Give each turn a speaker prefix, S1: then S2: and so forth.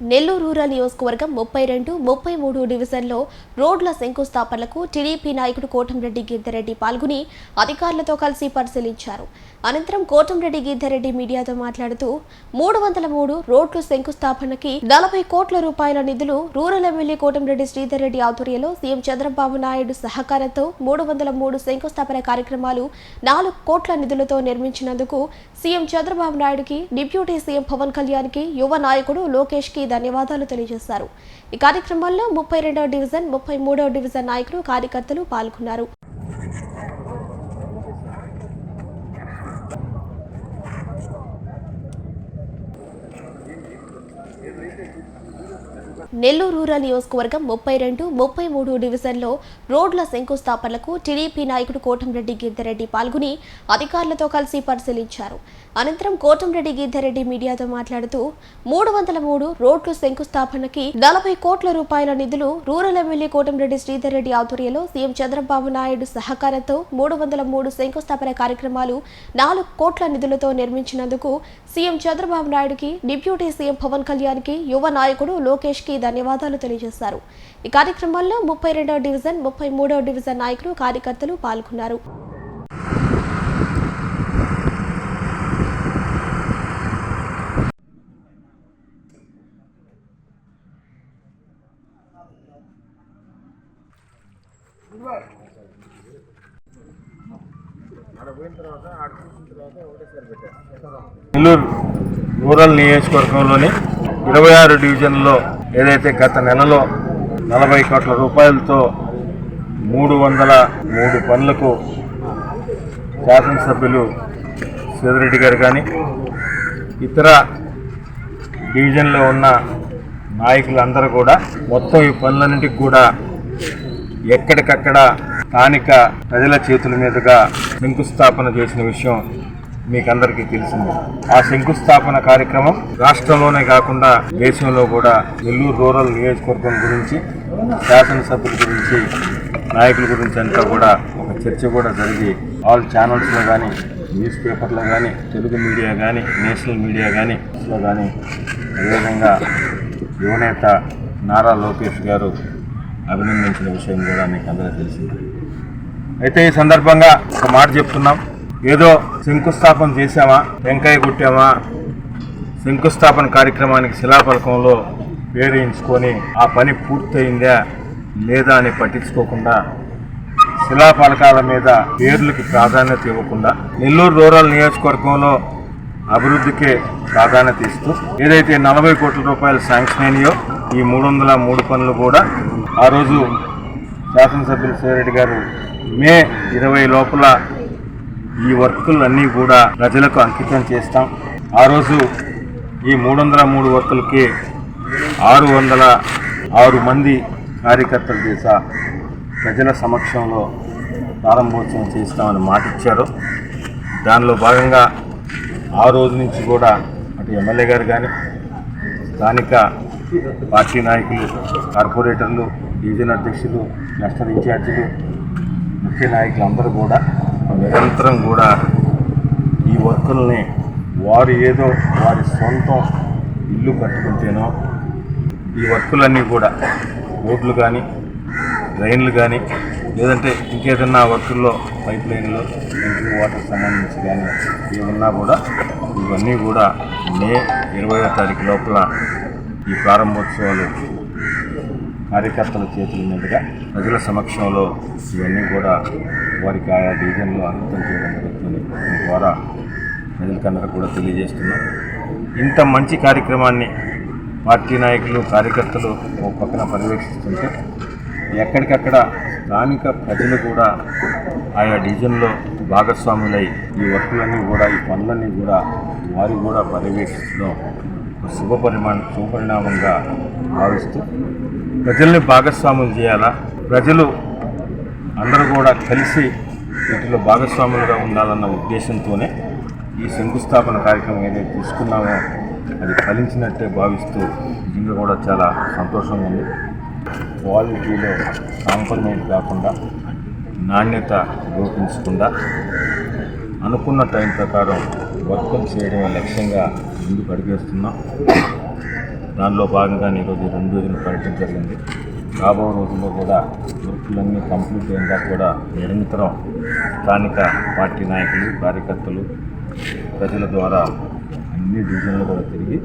S1: Nellore rural నియోజకవర్గం ముప్పై రెండు ముప్పై మూడు డివిజన్లో రోడ్ల శంకుస్థాపనలకు టీడీపీ నాయకుడు కోటంరెడ్డి గిద్దరెడ్డి పాల్గొని అధికారులతో కలిసి పరిశీలించారు. అనంతరం కోటంరెడ్డి గిద్దరెడ్డి మీడియాతో మాట్లాడుతూ మూడు వందల మూడు రోడ్లు శంకుస్థాపనకి నలభై కోట్ల రూపాయల నిధులు రూరల్ ఎమ్మెల్యే కోటంరెడ్డి శ్రీధర్ రెడ్డి ఆధ్వర్యంలో సీఎం చంద్రబాబు నాయుడు సహకారంతో మూడు వందల మూడు శంకుస్థాపన కార్యక్రమాలు నాలుగు కోట్ల నిధులతో నిర్మించినందుకు సీఎం చంద్రబాబు నాయుడుకి డిప్యూటీ సీఎం పవన్ కళ్యాణ్కి యువ నాయకుడు లోకేష్కి ధన్యవాదాలు తెలియజేశారు. ఈ కార్యక్రమంలో ముప్పై రెండవ డివిజన్ ముప్పై మూడవ డివిజన్ నాయకులు కార్యకర్తలు పాల్గొన్నారు. నెల్లూరు రూరల్ నియోజకవర్గం ముప్పై రెండు ముప్పై మూడు డివిజన్లో రోడ్ల శంకుస్థాపనలకు టీడీపీ నాయకుడు కోటంరెడ్డి గిద్దరెడ్డి పాల్గొని అధికారులతో కలిసి పరిశీలించారు. అనంతరం కోటంరెడ్డి గిద్దరెడ్డి మీడియాతో మాట్లాడుతూ మూడు వందల మూడు రోడ్లు శంకుస్థాపనకి నలభై కోట్ల రూపాయల నిధులు రూరల్ ఎమ్మెల్యే కోటంరెడ్డి శ్రీధర్ రెడ్డి ఆధ్వర్యంలో సీఎం చంద్రబాబు నాయుడు సహకారంతో మూడు వందల మూడు శంకుస్థాపన కార్యక్రమాలు నాలుగు కోట్ల నిధులతో నిర్మించినందుకు సీఎం చంద్రబాబు నాయుడుకి డిప్యూటీ సీఎం పవన్ కళ్యాణ్కి యువ నాయకుడు లోకేష్కి ధన్యవాదాలు తెలియజేశారు. ఈ కార్యక్రమంలో ముప్పై రెండవ డివిజన్ ముప్పై మూడవ డివిజన్ నాయకులు కార్యకర్తలు పాల్గొన్నారు.
S2: నెల్లూరు రూరల్ నియోజకవర్గంలోని ఇరవై ఆరు డివిజన్లో ఏదైతే గత నెలలో నలభై కోట్ల రూపాయలతో మూడు వందల మూడు పనులకు శాసనసభ్యులు సిద్ధిరెడ్డి గారు కానీ ఇతర డివిజన్లో ఉన్న నాయకులందరూ కూడా మొత్తం ఈ పనులన్నింటికి కూడా ఎక్కడికక్కడ స్థానిక ప్రజల చేతుల మీదుగా శంకుస్థాపన చేసిన విషయం మీకు అందరికీ తెలిసింది. ఆ శంకుస్థాపన కార్యక్రమం రాష్ట్రంలోనే కాకుండా దేశంలో కూడా నెల్లూరు రూరల్ నియోజకవర్గం గురించి శాసనసభ్యుల గురించి నాయకుల గురించి అంతా కూడా ఒక చర్చ కూడా జరిగి ఆల్ ఛానల్స్లో కానీ న్యూస్ పేపర్లో కానీ తెలుగు మీడియా కానీ నేషనల్ మీడియా కానీ లో కానీ అదేవిధంగా యువనేత నారా లోకేష్ గారు అభినందించిన విషయం కూడా మీకు అందరికీ తెలిసింది. అయితే ఈ సందర్భంగా ఒక మాట చెప్తున్నాం. ఏదో శంకుస్థాపన చేశామా వెంకాయ కొట్టామా శంకుస్థాపన కార్యక్రమానికి శిలాఫలకంలో పేరేయించుకొని ఆ పని పూర్తయిందా లేదా అని పట్టించుకోకుండా శిలాఫలకాల మీద పేర్లకి ప్రాధాన్యత ఇవ్వకుండా నెల్లూరు రూరల్ నియోజకవర్గంలో అభివృద్ధికే ప్రాధాన్యత ఇస్తూ ఏదైతే నలభై కోట్ల రూపాయలు శాంక్షన్ అయినాయో ఈ మూడు వందల మూడు పనులు కూడా ఆ రోజు శాసనసభ్యులు సేరెడ్డి గారు మే ఇరవై లోపల ఈ వర్కులు అన్నీ కూడా ప్రజలకు అంకితం చేస్తాం. ఆ రోజు ఈ మూడు వందల మూడు వర్కులకి ఆరు వందల ఆరు మంది కార్యకర్తలు చేసా. ప్రజల సమక్షంలో ప్రారంభోత్సవం చేస్తామని మాట ఇచ్చారు దానిలో భాగంగా ఆ రోజు నుంచి కూడా అటు ఎమ్మెల్యే గారు కానీ స్థానిక పార్టీ నాయకులు కార్పొరేటర్లు డివిజన్ అధ్యక్షులు క్లస్టర్ ఇన్ఛార్జీలు ముఖ్య నాయకులు అందరూ కూడా నిరంతరం కూడా ఈ వర్కుల్ని వారు ఏదో వారి సొంతం ఇల్లు కట్టుకుంటేనో ఈ వర్కులన్నీ కూడా రోడ్లు కానీ డ్రైన్లు కానీ లేదంటే ఇంకేదన్నా వర్కుల్లో పైప్ లైన్లు డ్రింకింగ్ వాటర్ సంబంధించి కానీ ఏమన్నా కూడా ఇవన్నీ కూడా మే ఇరవయో తారీఖు లోపల ఈ ప్రారంభోత్సవాలు కార్యకర్తల చేతుల మీదుగా ప్రజల సమక్షంలో ఇవన్నీ కూడా వారికి ఆయా డివిజన్లో అంకితం చేయడం జరుగుతుంది. ద్వారా ప్రజలకందరూ కూడా తెలియజేస్తున్నాం. ఇంత మంచి కార్యక్రమాన్ని పార్టీ నాయకులు కార్యకర్తలు ఒక పక్కన పర్యవేక్షిస్తుంటే ఎక్కడికక్కడ స్థానిక ప్రజలు కూడా ఆయా డివిజన్లో భాగస్వాములై ఈ వర్కులన్నీ కూడా ఈ పనులన్నీ కూడా వారు కూడా పర్యవేక్షించడం శుభ పరిమాణ శుభపరిణామంగా భావిస్తూ ప్రజల్ని భాగస్వాములు చేయాలా? ప్రజలు అందరూ కూడా కలిసి వీటిలో భాగస్వాములుగా ఉండాలన్న ఉద్దేశంతోనే ఈ శంకుస్థాపన కార్యక్రమం ఏదైతే తీసుకున్నామో అది ఫలించినట్టే భావిస్తూ నిజంగా కూడా చాలా సంతోషంగా ఉంది. క్వాలిటీలో కాంప్రమైజ్ కాకుండా నాణ్యత లోపించకుండా అనుకున్న టైం ప్రకారం వర్కులు చేయడమే లక్ష్యంగా ముందుకు అడిగేస్తున్నాం దానిలో భాగంగా ఈరోజు రెండు రోజులు పర్యటన జరిగింది. రాబో రోజుల్లో కూడా వృత్తులన్నీ కంప్లీట్ అయ్యేందా కూడా నిరంతరం స్థానిక పార్టీ నాయకులు కార్యకర్తలు ప్రజల ద్వారా అన్ని డివిజన్లు కూడా తిరిగి